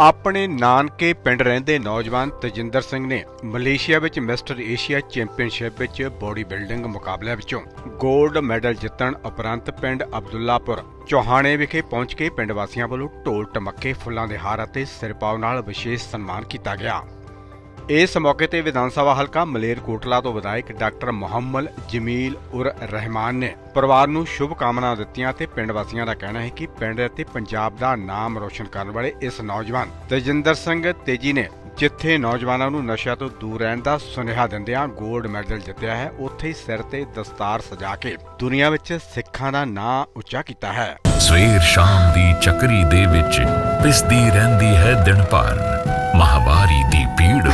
ਆਪਣੇ ਨਾਨਕੇ ਪਿੰਡ ਰਹਿੰਦੇ ਨੌਜਵਾਨ ਤਜਿੰਦਰ ਸਿੰਘ ਨੇ ਮਲੇਸ਼ੀਆ ਵਿੱਚ ਮਿਸਟਰ ਏਸ਼ੀਆ ਚੈਂਪੀਅਨਸ਼ਿਪ ਵਿੱਚ ਬੋਡੀ ਬਿਲਡਿੰਗ ਮੁਕਾਬਲਿਆਂ ਵਿੱਚੋਂ 골ਡ ਮੈਡਲ ਜਿੱਤਣ ਉਪਰੰਤ ਪਿੰਡ ਅਬਦੁੱਲਾਪੁਰ, ਚੋਹਾਣੇ ਵਿਖੇ ਪਹੁੰਚ ਕੇ ਪਿੰਡ ਵਾਸੀਆਂ ਵੱਲੋਂ ਢੋਲ ਟਮੱਕੇ, ਫੁੱਲਾਂ ਦੇ ਹਾਰ ਅਤੇ ਸਿਰਪਾਵ ਨਾਲ ਵਿਸ਼ੇਸ਼ ਸਨਮਾਨ ਕੀਤਾ ਗਿਆ। ਇਸ ਮੌਕੇ ਤੇ ਵਿਧਾਨ ਸਭਾ ਹਲਕਾ ਮਲੇਰਕੋਟਲਾ ਤੋਂ ਵਿਧਾਇਕ ਡਾਕਟਰ ਮੁਹੰਮਦ ਜਮੀਲ ਉਰ ਰਹਿਮਾਨ ਨੇ ਪਰਿਵਾਰ ਨੂੰ ਸ਼ੁਭ ਕਾਮਨਾ ਦਿੱਤੀਆਂ ਤੇ ਪਿੰਡ ਵਾਸੀਆਂ ਦਾ ਕਹਿਣਾ ਹੈ ਕਿ ਪਿੰਡ ਅਤੇ ਪੰਜਾਬ ਦਾ ਨਾਮ ਰੋਸ਼ਨ ਕਰਨ ਵਾਲੇ ਇਸ ਨੌਜਵਾਨ ਤੇਜਿੰਦਰ ਸਿੰਘ ਤੇਜੀ ਨੇ ਜਿੱਥੇ ਨੌਜਵਾਨਾਂ ਨੂੰ ਨਸ਼ਿਆਂ ਤੋਂ ਦੂਰ ਰਹਿਣ ਦਾ ਸੁਨੇਹਾ ਦਿੰਦਿਆਂ 골ਡ ਮੈਡਲ ਜਿੱਤਿਆ ਹੈ, ਉੱਥੇ ਹੀ ਸਿਰ ਤੇ ਦਸਤਾਰ ਸਜਾ ਕੇ ਦੁਨੀਆ ਵਿੱਚ ਸਿੱਖਾਂ ਦਾ ਨਾਂ ਉੱਚਾ ਕੀਤਾ ਹੈ। ਸਵੇਰ ਸ਼ਾਮ ਦੀ ਚੱਕਰੀ ਦੇ ਵਿੱਚ ਪਿਸਦੀ ਰਹਿੰਦੀ ਹੈ ਦਿਨ ਭਰ। ਮਹਾਵਾਰੀ ਦੀ ਪੀੜ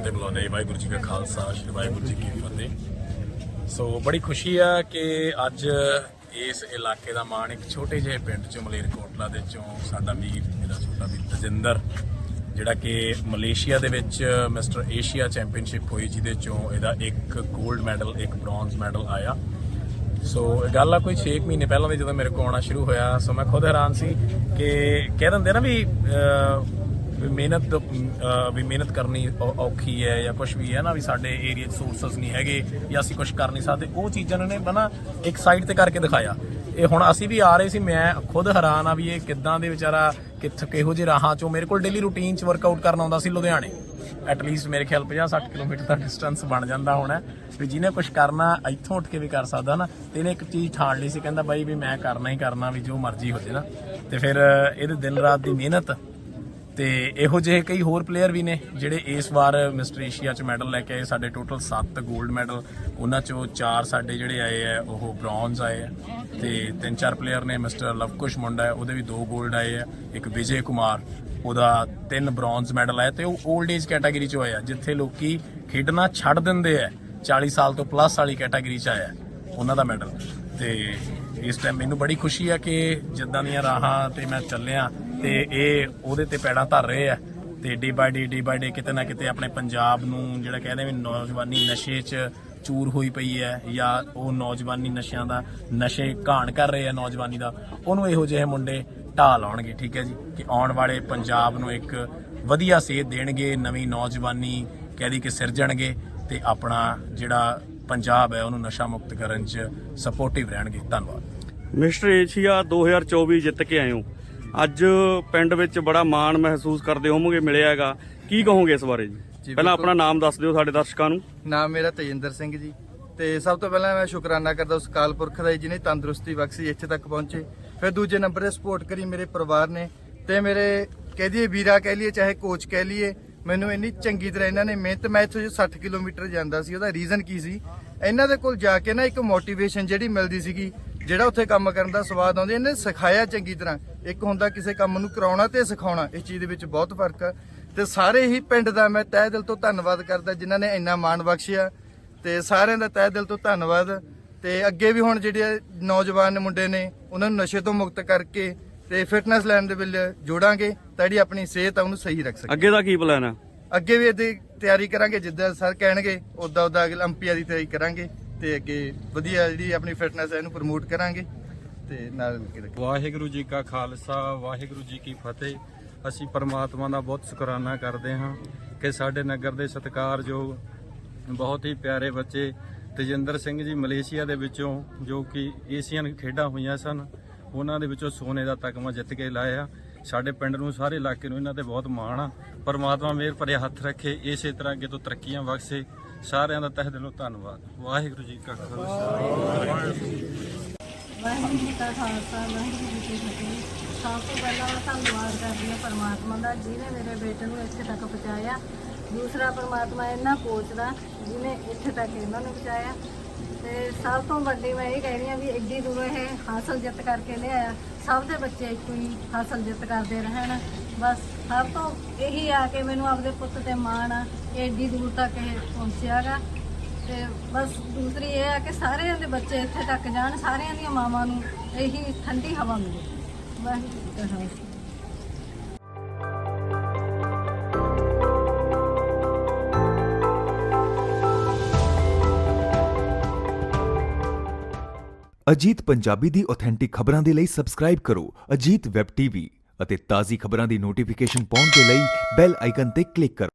ਫਤਿਹ ਬੁਲਾਉਂਦੇ ਵਾਹਿਗੁਰੂ ਜੀ ਕਾ ਖਾਲਸਾ, ਸ੍ਰੀ ਵਾਹਿਗੁਰੂ ਜੀ ਕੀ ਫਤਿਹ। ਸੋ ਬੜੀ ਖੁਸ਼ੀ ਆ ਕਿ ਅੱਜ ਇਸ ਇਲਾਕੇ ਦਾ ਮਾਣ ਇੱਕ ਛੋਟੇ ਜਿਹੇ ਪਿੰਡ ਚੋਂ, ਮਲੇਰਕੋਟਲਾ ਦੇ ਚੋਂ ਸਾਡਾ ਵੀਰ, ਮੇਰਾ ਛੋਟਾ ਵੀਰ ਤਜਿੰਦਰ, ਜਿਹੜਾ ਕਿ ਮਲੇਸ਼ੀਆ ਦੇ ਵਿੱਚ ਮਿਸਟਰ ਏਸ਼ੀਆ ਚੈਂਪੀਅਨਸ਼ਿਪ ਹੋਈ, ਜਿਹਦੇ ਚੋਂ ਇਹਦਾ ਇੱਕ 골ਡ ਮੈਡਲ ਇੱਕ ਬ੍ਰੌਂਜ਼ ਮੈਡਲ ਆਇਆ। ਸੋ ਇਹ ਗੱਲ ਆ ਕੋਈ 6 ਮਹੀਨੇ ਪਹਿਲਾਂ ਦੇ ਜਦੋਂ ਮੇਰੇ ਕੋਲ ਆਉਣਾ ਸ਼ੁਰੂ ਹੋਇਆ, ਸੋ ਮੈਂ ਖੁਦ ਹੈਰਾਨ ਸੀ ਕਿ ਕਹਿ ਦਿੰਦੇ ਨਾ ਵੀ ਵੀ ਮਿਹਨਤ ਵੀ ਮਿਹਨਤ ਕਰਨੀ ਔ- ਔਖੀ ਹੈ ਜਾਂ ਕੁਝ ਵੀ ਹੈ ਨਾ, ਵੀ ਸਾਡੇ ਏਰੀਆ 'ਚ ਸੋਰਸਸ ਨਹੀਂ ਹੈਗੇ ਜਾਂ ਅਸੀਂ ਕੁਝ ਕਰ ਨਹੀਂ ਸਕਦੇ। ਉਹ ਚੀਜ਼ਾਂ ਨੇ ਬਣਾ ਇੱਕ ਸਾਈਡ ਤੇ ਕਰਕੇ ਦਿਖਾਇਆ। ਇਹ ਹੁਣ ਅਸੀਂ ਵੀ ਆ ਰਹੇ ਸੀ, ਮੈਂ ਖੁਦ ਹੈਰਾਨ ਆ ਵੀ ਇਹ ਕਿੱਦਾਂ ਦੇ ਵਿਚਾਰਾ ਕਿੱਥੇ, ਕਿਹੋ ਜਿਹੇ ਰਾਹਾਂ ਚੋਂ ਮੇਰੇ ਕੋਲ ਡੇਲੀ ਰੂਟੀਨ 'ਚ ਵਰਕਆਊਟ ਕਰਨ ਆਉਂਦਾ ਸੀ ਲੁਧਿਆਣੇ। ਐਟ ਲੀਸਟ ਮੇਰੇ ਖਿਆਲ 50 60 ਕਿਲੋਮੀਟਰ ਦਾ ਡਿਸਟੈਂਸ ਬਣ ਜਾਂਦਾ ਹੋਣਾ। ਵੀ ਜਿਹਨੇ ਕੁਝ ਕਰਨਾ, ਇੱਥੋਂ ਉੱਠ ਕੇ ਵੀ ਕਰ ਸਕਦਾ ਨਾ। ਤੇ ਇਹਨੇ ਇੱਕ ਚੀਜ਼ ਠਾਣ ਲਈ ਸੀ, ਕਹਿੰਦਾ ਬਾਈ ਵੀ ਮੈਂ ਕਰਨਾ ਹੀ ਕਰਨਾ, ਵੀ ਜੋ ਮਰਜ਼ੀ ਹੋ ਜੇ ਨਾ। ਤੇ ਫਿਰ ਇਹਦੇ ਦਿਨ ਰਾਤ ਦੀ ਮਿਹਨਤ ਤੇ ਇਹੋ ਜਿਹੇ ਕਈ ਹੋਰ ਪਲੇਅਰ ਵੀ ਨੇ ਜਿਹੜੇ ਇਸ ਵਾਰ ਮਿਸਟਰ ਏਸ਼ੀਆ ਚ ਮੈਡਲ ਲੈ ਕੇ ਆਏ। ਸਾਡੇ ਟੋਟਲ 7 골ਡ ਮੈਡਲ ਉਹਨਾਂ ਚੋਂ 4 ਸਾਡੇ ਜਿਹੜੇ ਆਏ ਆ, ਉਹ ਬ੍ਰੌਂਜ਼ ਆਏ ਆ। ਤੇ ਤਿੰਨ ਚਾਰ ਪਲੇਅਰ ਨੇ ਮਿਸਟਰ ਲਵਕੁਸ਼ ਮੁੰਡਾ ਹੈ, ਉਹਦੇ ਵੀ 2 골ਡ ਆਏ ਆ। ਇੱਕ ਵਿਜੇ ਕੁਮਾਰ, ਉਹਦਾ ਤਿੰਨ ਬ੍ਰੌਂਜ਼ ਮੈਡਲ ਆਇਆ ਤੇ ਉਹ 올ਡ ਏਜ ਕੈਟਾਗਰੀ ਚ ਆ, ਜਿੱਥੇ ਲੋਕੀ ਖੇਡਣਾ ਛੱਡ ਦਿੰਦੇ ਆ। 40 ਸਾਲ ਤੋਂ ਪਲੱਸ ਵਾਲੀ ਕੈਟਾਗਰੀ ਚ ਆਇਆ ਉਹਨਾਂ ਦਾ ਮੈਡਲ ਤੇ ਇਸ ਟਾਈਮ ਮੈਨੂੰ ਬੜੀ ਖੁਸ਼ੀ ਆ ਕਿ ਜਿੱਦਾਂ ਦੀਆਂ ਰਾਹਾਂ ਤੇ ਮੈਂ ਚੱਲਿਆ ਤੇ ਇਹ ਉਹਦੇ ਤੇ ਪੈੜਾਂ ਧਰ ਰਹੇ ਆ ਤੇ ਡੇ ਬਾਈ ਡੇ ਡੇ ਬਾਈ ਡੇ ਕਿਤੇ ਨਾ ਕਿਤੇ ਆਪਣੇ ਪੰਜਾਬ ਨੂੰ ਜਿਹੜਾ ਕਹਿੰਦੇ ਵੀ ਨੌਜਵਾਨੀ ਨਸ਼ੇ 'ਚ ਚੂਰ ਹੋਈ ਪਈ ਹੈ ਜਾਂ ਉਹ ਨੌਜਵਾਨੀ ਨਸ਼ਿਆਂ ਦਾ ਨਸ਼ੇ ਘਾਣ ਕਰ ਰਹੇ ਆ ਨੌਜਵਾਨੀ ਦਾ, ਉਹਨੂੰ ਇਹੋ ਜਿਹੇ ਮੁੰਡੇ ਢਾਹ ਲਾਉਣਗੇ ਠੀਕ ਹੈ ਜੀ? ਕਿ ਆਉਣ ਵਾਲੇ ਪੰਜਾਬ ਨੂੰ ਇੱਕ ਵਧੀਆ ਸੇਧ ਦੇਣਗੇ, ਨਵੀਂ ਨੌਜਵਾਨੀ ਕਹਿਦੀ ਕਿ ਸਿਰਜਣਗੇ ਤੇ ਆਪਣਾ ਜਿਹੜਾ ਪੰਜਾਬ ਹੈ ਉਹਨੂੰ ਨਸ਼ਾ ਮੁਕਤ ਕਰਨ 'ਚ ਸਪੋਰਟਿਵ ਰਹਿਣਗੇ। ਧੰਨਵਾਦ। ਮਿਸਟਰ ਏਸ਼ੀਆ 2024 ਜਿੱਤ ਕੇ ਆਏ ਹੋ। ਅੱਜ ਪਿੰਡ ਵਿੱਚ ਬੜਾ ਮਾਣ ਮਹਿਸੂਸ ਕਰਦੇ ਹੋਵੋਗੇ ਮਿਲਿਆ ਹੈਗਾ। ਕੀ ਕਹੋਗੇ ਇਸ ਬਾਰੇ ਜੀ? ਪਹਿਲਾਂ। ਆਪਣਾ ਨਾਮ ਦੱਸ ਦਿਓ ਸਾਡੇ ਦਰਸ਼ਕਾਂ ਨੂੰ। ਨਾਮ ਮੇਰਾ ਤੇਜਿੰਦਰ ਸਿੰਘ ਜੀ। ਤੇ ਸਭ ਤੋਂ ਪਹਿਲਾਂ ਮੈਂ ਸ਼ੁਕਰਾਨਾ ਕਰਦਾ ਉਸ ਪੁਰਖ ਦਾ ਜਿਹਨੇ ਤੰਦਰੁਸਤੀ ਬਖਸ਼ੀ ਇੱਥੇ ਤੱਕ ਪਹੁੰਚੇ। ਫਿਰ ਦੂਜੇ ਨੰਬਰ ਤੇ ਸਪੋਰਟ ਕਰੀ ਮੇਰੇ ਪਰਿਵਾਰ ਨੇ। ਤੇ ਮੇਰੇ ਕਹਿ ਦਈਏ ਵੀਰਾ ਕਹਿ ਲਈਏ ਚਾਹੇ ਕੋਚ ਕਹਿ ਲਈਏ ਮੈਨੂੰ ਇੰਨੀ ਚੰਗੀ ਤਰ੍ਹਾਂ ਇਹਨਾਂ ਨੇ ਮਿਹਨਤ ਮੈਂ ਇੱਥੋਂ ਜੋ 60 ਕਿਲੋਮੀਟਰ ਜਾਂਦਾ ਸੀ ਉਹਦਾ ਰੀਜ਼ਨ ਕੀ ਸੀ? ਇਹਨਾਂ ਦੇ ਕੋਲ ਜਾ ਕੇ ਨਾ ਇੱਕ ਮੋਟੀਵੇਸ਼ਨ ਜਿਹੜੀ ਮਿਲਦੀ ਸੀਗੀ ਜਿਹੜਾ ਉੱਥੇ ਕੰਮ ਕਰਨ ਦਾ ਸਵਾਦ ਆਉਂਦੀ ਇਹਨੇ ਸਿਖਾਇਆ ਚੰਗੀ ਤਰ੍ਹਾਂ। ਇੱਕ ਹੁੰਦਾ ਕਿਸੇ ਕੰਮ ਨੂੰ ਕਰਾਉਣਾ ਤੇ ਸਿਖਾਉਣਾ ਇਸ ਚੀਜ਼ ਦੇ ਵਿੱਚ ਬਹੁਤ ਫ਼ਰਕ ਆ। ਤੇ ਸਾਰੇ ਹੀ ਪਿੰਡ ਦਾ ਮੈਂ ਤਹਿ ਦਿਲ ਤੋਂ ਧੰਨਵਾਦ ਕਰਦਾ ਜਿਨ੍ਹਾਂ ਨੇ ਇੰਨਾ ਮਾਣ ਬਖਸ਼ਿਆ। ਤੇ ਸਾਰਿਆਂ ਦਾ ਤਹਿ ਦਿਲ ਤੋਂ ਧੰਨਵਾਦ। ਤੇ ਅੱਗੇ ਵੀ ਹੁਣ ਜਿਹੜੇ ਨੌਜਵਾਨ ਮੁੰਡੇ ਨੇ ਉਹਨਾਂ ਨੂੰ ਨਸ਼ੇ ਤੋਂ ਮੁਕਤ ਕਰਕੇ ਤੇ ਫਿਟਨੈਸ ਲੈਣ ਦੇ ਵਿੱਚ ਜੋੜਾਂਗੇ ਤਾਂ ਜਿਹੜੀ ਆਪਣੀ ਸਿਹਤ ਆ ਉਹਨੂੰ ਸਹੀ ਰੱਖ ਸਕੀਏ। ਅੱਗੇ ਦਾ ਕੀ ਪਲਾਨ ਆ? ਅੱਗੇ ਵੀ ਇਹਦੀ ਤਿਆਰੀ ਕਰਾਂਗੇ ਜਿੱਦਾਂ ਸਰ ਕਹਿਣਗੇ ਉਦਾਂ ਉਦਾਂ ਅਗਲ ਅੰਪੀਆ ਦੀ ਤਿਆਰੀ ਕਰਾਂਗੇ। ਤੇ ਅੱਗੇ ਵਧੀਆ ਜਿਹੜੀ ਆਪਣੀ ਫਿਟਨੈਸ ਹੈ ਇਹਨੂੰ ਪ੍ਰਮੋਟ ਕਰਾਂਗੇ ਤੇ ਨਾਲ ਮਿਲ ਕੇ ਰੱਖਾਂਗੇ। ਵਾਹਿਗੁਰੂ ਜੀ ਕਾ ਖਾਲਸਾ, ਵਾਹਿਗੁਰੂ ਜੀ ਕੀ ਫਤਿਹ। ਅਸੀਂ ਪਰਮਾਤਮਾ ਦਾ ਬਹੁਤ ਸ਼ੁਕਰਾਨਾ ਕਰਦੇ ਹਾਂ ਕਿ ਸਾਡੇ ਨਗਰ ਦੇ ਸਤਿਕਾਰਯੋਗ ਬਹੁਤ ਹੀ ਪਿਆਰੇ ਬੱਚੇ ਤੇਜਿੰਦਰ ਸਿੰਘ ਜੀ ਮਲੇਸ਼ੀਆ ਦੇ ਵਿੱਚੋਂ, ਜੋ ਕਿ ਏਸ਼ੀਅਨ ਖੇਡਾਂ ਹੋਈਆਂ ਸਨ, ਉਹਨਾਂ ਦੇ ਵਿੱਚੋਂ ਸੋਨੇ ਦਾ ਤਕਮਾ ਜਿੱਤ ਕੇ ਲਾਇਆ। ਸਾਡੇ ਪਿੰਡ ਨੂੰ, ਸਾਰੇ ਇਲਾਕੇ ਨੂੰ ਇਹਨਾਂ ਤੇ ਬਹੁਤ ਮਾਣ ਆ। ਪਰਮਾਤਮਾ ਮਿਹਰ ਭਰੇ ਹੱਥ ਰੱਖੇ, ਇਸੇ ਤਰ੍ਹਾਂ ਅੱਗੇ ਤੋਂ ਤਰੱਕੀਆਂ ਬਖਸ਼ੇ। ਸਾਰਿਆਂ ਦਾ ਤਹਿ ਦਿਲੋਂ ਧੰਨਵਾਦ। ਵਾਹਿਗੁਰੂ ਜੀ ਕਾ ਖਾਲਸਾ। ਵਾਹਿਗੁਰੂ ਜੀ ਕਾ ਖਾਲਸਾ, ਵਾਹਿਗੁਰੂ ਜੀ ਕੀ ਫਤਿਹ। ਸਭ ਤੋਂ ਪਹਿਲਾਂ ਮੈਂ ਧੰਨਵਾਦ ਕਰਦੀ ਹਾਂ ਪਰਮਾਤਮਾ ਦਾ, ਜਿਹਨੇ ਮੇਰੇ ਬੇਟੇ ਨੂੰ ਇੱਥੇ ਤੱਕ ਪਹੁੰਚਾਇਆ। ਦੂਸਰਾ ਪਰਮਾਤਮਾ ਇਹਨਾਂ ਕੋਚ ਦਾ ਜਿਹਨੇ ਇੱਥੇ ਤੱਕ ਇਹਨਾਂ ਨੂੰ ਪਹੁੰਚਾਇਆ। ਤੇ ਸਭ ਤੋਂ ਵੱਡੀ ਮੈਂ ਇਹ ਕਹਿ ਰਹੀ ਹਾਂ ਵੀ ਐਡੀ ਦੂਰੋਂ ਇਹ ਹਾਸਲ ਜਿੱਤ ਕਰਕੇ ਲਿਆਇਆ। ਸਭ ਦੇ ਬੱਚੇ ਇੱਕੋ ਹੀ ਹਾਸਲ ਜਿੱਤ ਕਰਦੇ ਰਹਿਣ। ਬਸ ਸਭ ਤੋਂ ਇਹੀ ਆ ਕੇ ਮੈਨੂੰ ਆਪਦੇ ਪੁੱਤ ਤੇ ਮਾਣ ਆ। ਐਡੀ ਦੂਰ ਤੱਕ ਇਹ ਪਹੁੰਚਿਆਗਾ ਤੇ ਬਸ ਦੂਸਰੀ ਇਹ ਆ ਕਿ ਸਾਰਿਆਂ ਦੇ ਬੱਚੇ ਇੱਥੇ ਤੱਕ ਜਾਣ, ਸਾਰਿਆਂ ਦੀਆਂ ਮਾਵਾਂ ਨੂੰ ਇਹੀ ਠੰਡੀ ਹਵਾ ਮਿਲੇ। ਵਾਹਿਗੁਰੂ ਜੀ ਕਾ ਖਾਲਸਾ ਅਜੀਤ ਪੰਜਾਬੀ ਦੀ ਆਥੈਂਟਿਕ ਖਬਰਾਂ ਦੇ ਲਈ ਸਬਸਕ੍ਰਾਈਬ ਕਰੋ ਅਜੀਤ ਵੈਬ ਟੀਵੀ ਅਤੇ ਤਾਜ਼ੀ ਖਬਰਾਂ ਦੀ ਨੋਟੀਫਿਕੇਸ਼ਨ ਪਾਉਣ ਦੇ ਲਈ ਬੈਲ ਆਈਕਨ ਤੇ ਕਲਿੱਕ ਕਰੋ।